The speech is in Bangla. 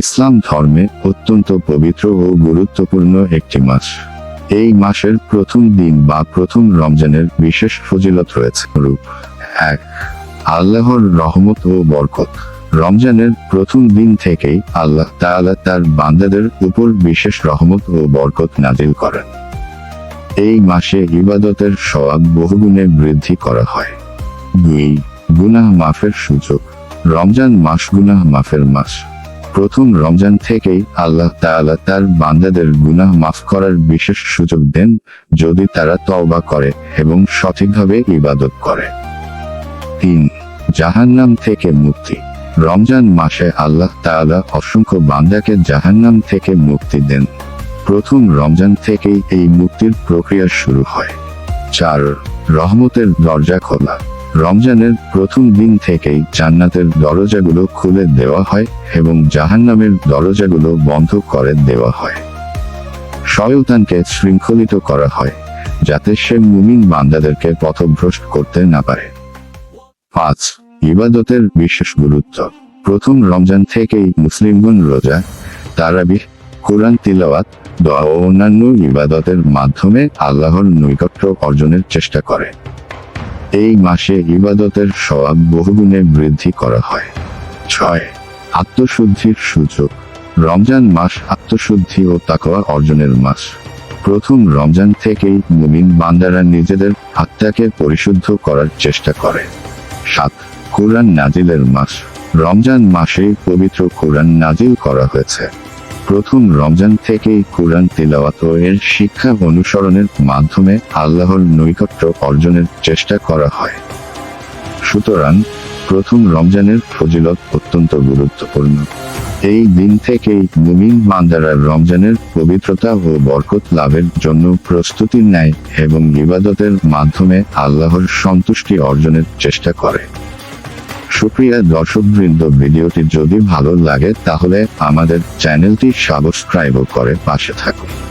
ইসলাম ধর্মে অত্যন্ত পবিত্র ও গুরুত্বপূর্ণ একটি মাস। এই মাসের প্রথম দিন বা প্রথম রমজানের বিশেষ ফজিলত রয়েছে। রূপ এক, আল্লাহর রহমত ও বরকত। রমজানের প্রথম দিন থেকেই আল্লাহ তাআলা তার বান্দাদের উপর বিশেষ রহমত ও বরকত নাজিল করেন। এই মাসে ইবাদতের সওয়াব বহুগুণে বৃদ্ধি করা হয়। দুই, গুনাহ মাফের সুযোগ রমজান মাস গুনাহ মাফের মাস। প্রথম রমজান থেকেই আল্লাহ তাআলা তার বান্দাদের গুনাহ মাফ করার বিশেষ সুযোগ দেন যদি তারা তওবা করে এবং সঠিকভাবে ইবাদত করে। তিন, জাহান্নাম থেকে মুক্তি। রমজান মাসে আল্লাহ তাআলা অসংখ্য বান্দাকে জাহান্নাম থেকে মুক্তি দেন। প্রথম রমজান থেকেই এই মুক্তির প্রক্রিয়া শুরু হয়। চার, রহমতের দরজা খোলা। রমজানের প্রথম দিন থেকেই জান্নাতের দরজাগুলো খুলে দেওয়া হয় এবং জাহান্নামের দরজাগুলো বন্ধ করে দেওয়া হয়। শয়তানকে শৃঙ্খলিত করা হয়, যাতে সে মুমিন বান্দাদেরকে পথভ্রষ্ট করতে না পারে। পাঁচ, ইবাদতের বিশেষ গুরুত্ব। প্রথম রমজান থেকেই মুসলিমগণ রোজা, তারাবিহ, কোরআন, তিলাওয়াত, দোয়া ও অন্যান্য ইবাদতের মাধ্যমে আল্লাহর নৈকট্য অর্জনের চেষ্টা করে। এই মাসে ইবাদতের সওয়াব বহুগুণে বৃদ্ধি করা হয়। ছয়, আত্মশুদ্ধির সুযোগ। রমজান মাস আত্মশুদ্ধি ও তাকওয়া অর্জনের মাস। প্রথম রমজান থেকেই মুমিন বান্দারা নিজেদের আত্মাকে পরিশুদ্ধ করার চেষ্টা করে। সাত, কোরআন নাজিলের মাস। রমজান মাসেই পবিত্র কোরআন নাজিল করা হয়েছে। প্রথম রমজান থেকেই কোরআন তিলাওয়াত এর শিক্ষা অনুসরণের মাধ্যমে আল্লাহর নৈকট্য অর্জনের চেষ্টা করা হয়। সুতরাং প্রথম রমজানের ফজিলত অত্যন্ত গুরুত্বপূর্ণ। এই দিন থেকেই মুমিন বান্দারা রমজানের পবিত্রতা ও বরকত লাভের জন্য প্রস্তুতি নেয় এবং ইবাদতের মাধ্যমে আল্লাহর সন্তুষ্টি অর্জনের চেষ্টা করে। সুপ্রিয়া দর্শকবৃন্দ ভিডিওটি যদি ভালো লাগে তাহলে আমাদের চ্যানেলটি সাবস্ক্রাইব করে পাশে থাকুন।